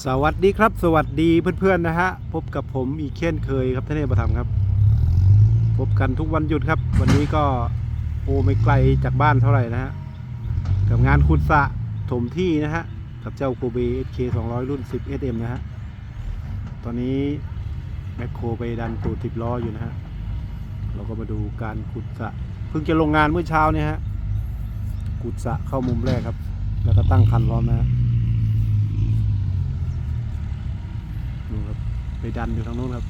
สวัสดีครับ สวัสดีเพื่อนๆนะฮะ พบกับผมอีกเช่นเคยครับท่านเนประธรรมครับ พบกันทุกวันหยุดครับ วันนี้ก็โอไม่ไกลจากบ้านเท่าไหร่นะฮะ กับงานขุดสะถมที่นะฮะ กับเจ้าโคเบ SK 200 รุ่น 10 SM นะฮะ ตอนนี้แมคโครไปดันตูดติดล้ออยู่นะฮะ เราก็มาดูการขุดสะเพิ่งจะลงงานเมื่อเช้าเนี่ยฮะขุดสะเข้ามุมแรกครับ แล้วก็ตั้งคันพร้อมนะฮะ ดูครับ ไปดันอยู่ทางนู้นครับ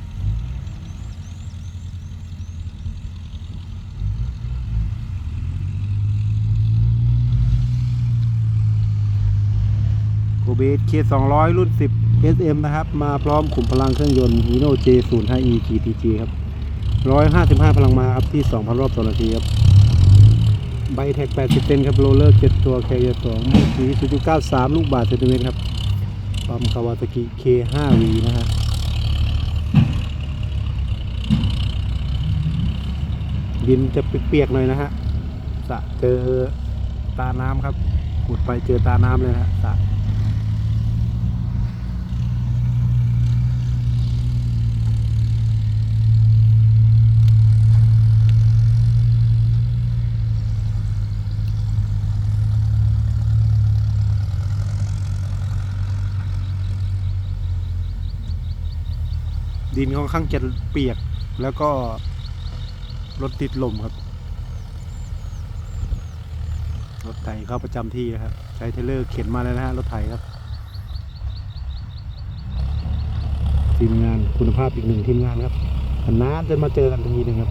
โกเบสเค200รุ่น10 SM นะครับ มาพร้อมขุมพลังเครื่องยนต์ Hino J05E GTG ครับ 155 พลังมาครับที่ 2,000 รอบต่อนาทีครับไบแท็ก 80 เซนครับ โรลเลอร์ 7 ตัวแคเรียร์2มูสี0.93 ลูกบาทเซนติเมตรครับ ปั๊มคาวาซากิ K5V นะฮะ ดินจะเปียกๆหน่อยนะฮะสะเจอตาน้ำครับขุดไปเจอตาน้ำเลยนะฮะสะดินค่อนข้างจะเปียกแล้วก็ รถติดลมครับ รถไถเข้าประจำที่นะครับ ใช้เทเลอร์เข็นมาแล้วนะฮะรถไถครับทีมงานคุณภาพอีกหนึ่งทีมงานครับนานจะมาเจอกันทีนึงครับ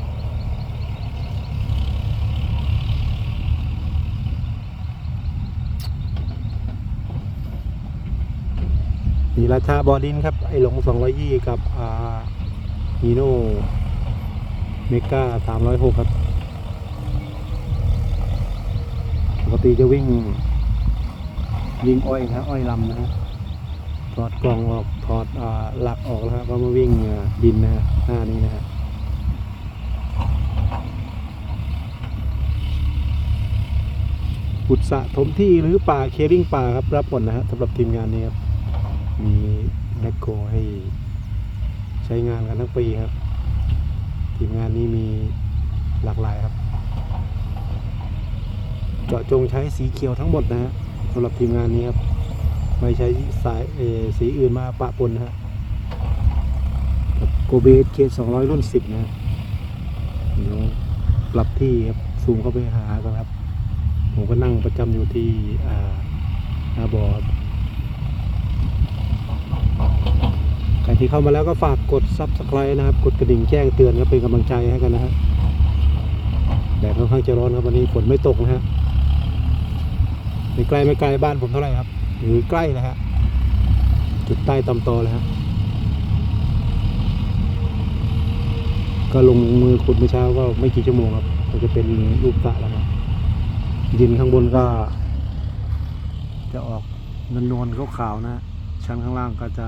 นี่ราชาบอดินครับ ไอหลง 220 กับ อ่าฮีโน่ เมกาสามร้อยหกครับ ปกติจะวิ่งวิ่งอ้อยนะอ้อยลำนะฮะถอดกล่องออกถอดหลักออกแล้วครับก็มาวิ่งดินนะฮะหน้านี้นะฮะขุดสะถมที่หรือป่าเคลิ่งป่าครับ รับหมดนะฮะสำหรับทีมงานนี้ครับ มีแมคโครให้ใช้งานกันทั้งปีครับ ทีมงานนี้มีหลากหลายครับ เจาะจงใช้สีเขียวทั้งหมดนะฮะสำหรับทีมงานนี้ครับ ไม่ใช้สายเอสีอื่นมาปะปนนะฮะโกเบสเคสองร้อยรุ่นสิบนะเดี๋ยวปรับที่ครับซูมเข้าไปหากันครับ ผมก็นั่งประจำอยู่ที่อ่าหน้าบอร์ ที่เข้ามาแล้วก็ฝากกด Subscribe นะครับ กดกระดิ่งแจ้งเตือนครับเป็นกำลังใจให้กันนะฮะแดดค่อนข้างจะร้อนครับวันนี้ฝนไม่ตกนะฮะไม่ไกลไม่ไกลบ้านผมเท่าไหร่ครับหรือใกล้เลยฮะจุดใต้ตำตอเลยฮะก็ลงมือขุดเมื่อเช้าก็ไม่กี่ชั่วโมงครับก็จะเป็นรูปสระแล้วครับดินข้างบนก็ จะออกนวลๆขาวๆนะฮะชั้นข้างล่างก็จะ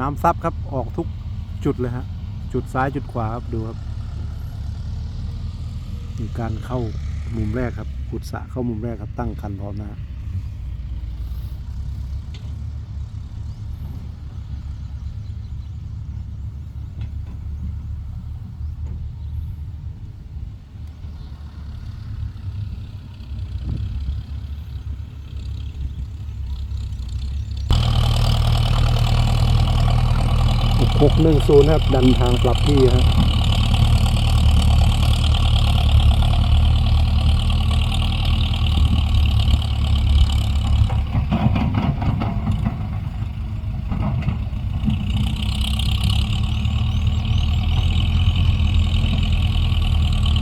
น้ำซับครับออกทุกจุดเลยฮะจุดซ้ายจุดขวาครับดูครับมีการเข้ามุมแรกครับขุดสระเข้ามุมแรกครับตั้งคันพร้อมนะฮะ หนึ่งศูนย์ครับ ดันทางปรับที่ฮะ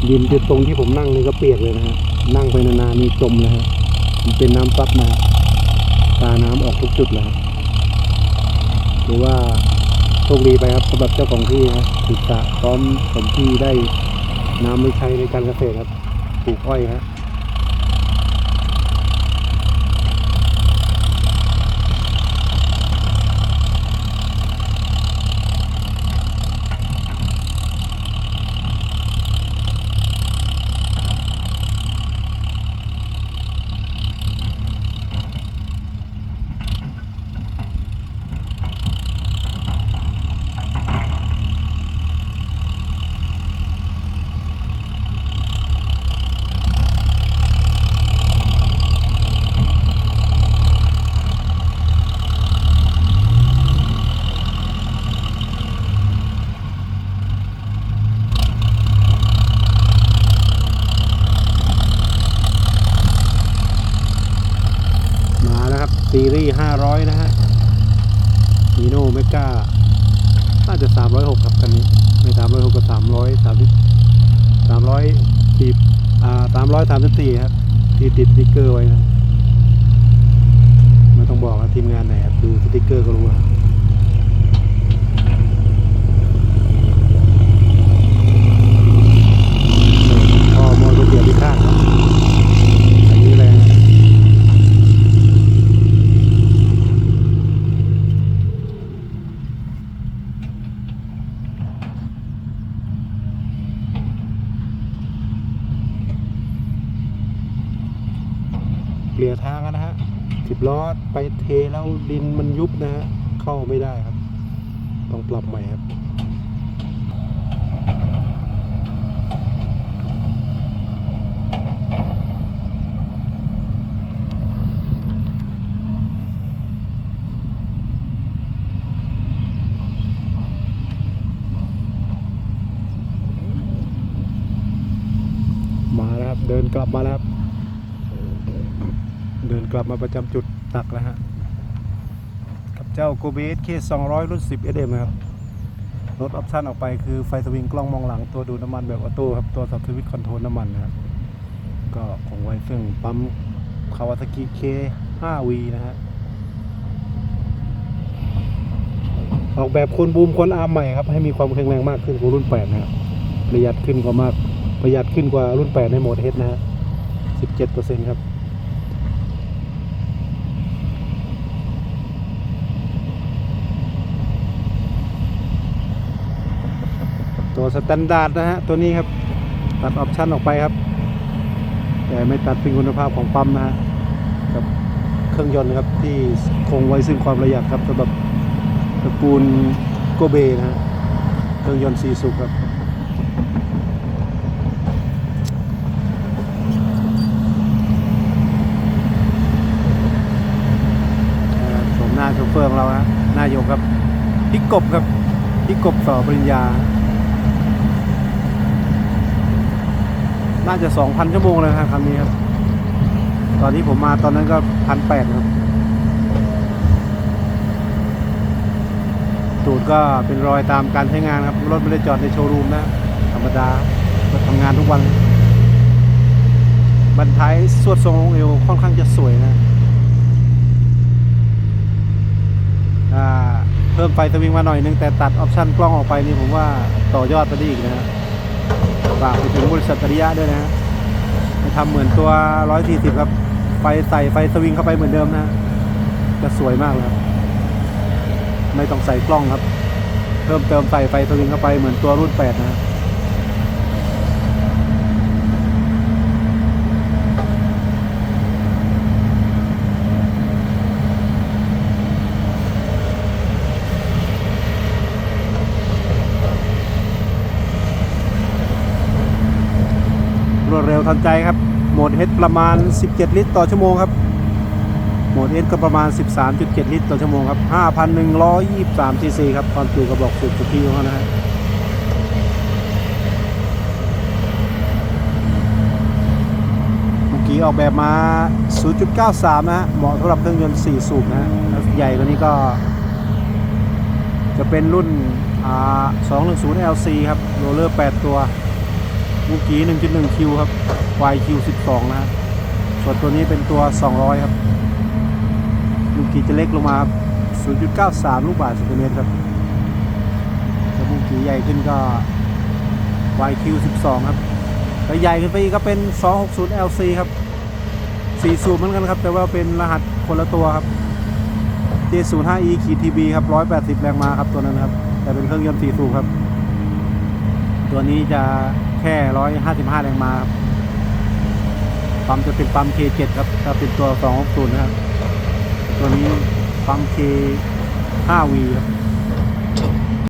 ดินจุดตรงที่ผมนั่งนี่ก็เปียกเลยนะฮะ นั่งไปนานๆนี่จมเลยฮะ มันเป็นน้ำซับมา ตาน้ำออกทุกจุดแล้วหรือว่า โชคดีไปครับสำหรับเจ้าของที่นะติดตะพร้อมผมที่ได้น้ำไม่ใช้ในการเกษตรครับปลูกอ้อยครับ รี่ห้าร้อยนะฮะฮีโน่เมกาน่าจะสามร้อยหกครับคันนี้ ไม่สามร้อยหกก็สามร้อยสามสิบสามร้อยสี่อ่าสามร้อยสามสิบสี่ครับ ที่ติดสติ๊กเกอร์ไว้นะไม่ต้องบอกนะทีมงานไหนครับ ดูสติ๊กเกอร์ก็รู้ครับพอมอเตอร์เสียที่ข้างครับอันนี้แรงนะ เกลี่ยทางอะนะฮะสิบ ล้อไปเทแล้วดินมันยุบนะฮะเข้าไม่ได้ครับ ต้องปรับใหม่ครับมาแล้วครับเดินกลับมาแล้วครับ เดินกลับมาประจำจุด ตักแล้วฮะ กับเจ้าโกเบสเค200รุ่น10 SM นะครับลดออปชั่นออกไปคือไฟสวิงกล้องมองหลังตัวดูน้ำมันแบบออโต้ครับตัวสับสวิตช์คอนโทรลน้ำมันนะครับ ก็คงไว้ซึ่งปั๊มคาวาซากิ K5V นะฮะ ออกแบบคุณบูมคนอาร์มใหม่ครับ ให้มีความแข็งแรงมากขึ้นกว่ารุ่น 8 นะครับ ประหยัดขึ้นกว่ามาก ประหยัดขึ้นกว่ารุ่น 8 ในโหมดเฮดนะฮะ 17%ครับ สแตนดาร์ดนะฮะตัวนี้ครับตัดออปชั่นออกไปครับ แต่ไม่ตัดเป็นคุณภาพของปั๊มนะฮะกับเครื่องยนต์นะครับที่คงไว้ซึ่งความประหยัดครับสำหรับตระกูลโกเบนะฮะเครื่องยนต์4สูครับครับชมหน้าโชเฟอร์ของเราฮะหน้ายกครับพี่กบครับพี่กบสอปริญญา น่าจะ2,000ชั่วโมงเลยครับคันนี้ครับ ตอนที่ผมมาตอนนั้นก็พันแปดครับ ตูดก็เป็นรอยตามการใช้งานครับ รถไม่ได้จอดในโชว์รูมนะ ธรรมดาก็ทำงานทุกวันบรรท้ายสวดทรงเอวค่อนข้างจะสวยนะอ่าเพิ่มไฟสวิงมาหน่อยนึงแต่ตัดออปชั่นกล้องออกไปนี่ผมว่าต่อยอดไปได้อีกนะฮะ ฝากไปถึงบริษัทตริยะด้วยนะฮะทำเหมือนตัว 140 ครับ ไฟใส่ไฟสวิงเข้าไปเหมือนเดิมนะ จะสวยมากเลยครับไม่ต้องใส่กล้องครับ เพิ่มเติมใส่ไฟสวิงเข้าไปเหมือนตัวรุ่น 8 นะ วดเร็วทันใจครับ โหมด H ประมาณ 17 ลิตร ต่อชั่วโมงครับ โหมด S ก็ประมาณ 13.7 ลิตร ต่อชั่วโมงครับ 5,123 cc ครับความจุกระบอกสูบสุดทธิของเขานะฮะเมื่อกี้ออกแบบมา 0.93 นะฮะ เหมาะสำหรับเครื่องยนต์ 4 สูบนะฮะ ใหญ่กว่านี้ก็ จะเป็นรุ่น210 LC ครับ โรลเลอร์ 8 ตัว เมื่อกี้1.1 คิวครับ YQ 12 นะฮะส่วนตัวนี้เป็นตัว 200 ครับลูกกีจะเล็กลงมา 0.93 ลูกบาศก์เซนติเมตรครับถ้าลูกกีใหญ่ขึ้นก็ YQ 12 ครับแล้วใหญ่ขึ้นไปอีกก็เป็น 260 LC ครับ4สูบเหมือนกันครับ แต่ว่าเป็นรหัสคนละตัวครับ J05E ขีด TB ครับ 180 แรงม้าครับตัวนั้นครับ แต่เป็นเครื่องยนต์4สูบครับ ตัวนี้จะ แค่155แรงม้าครับปั๊มจะเป็นปั๊ม K7 ครับจะเป็นตัว260นะครับ ตัวนี้ปั๊ม K5V ครับ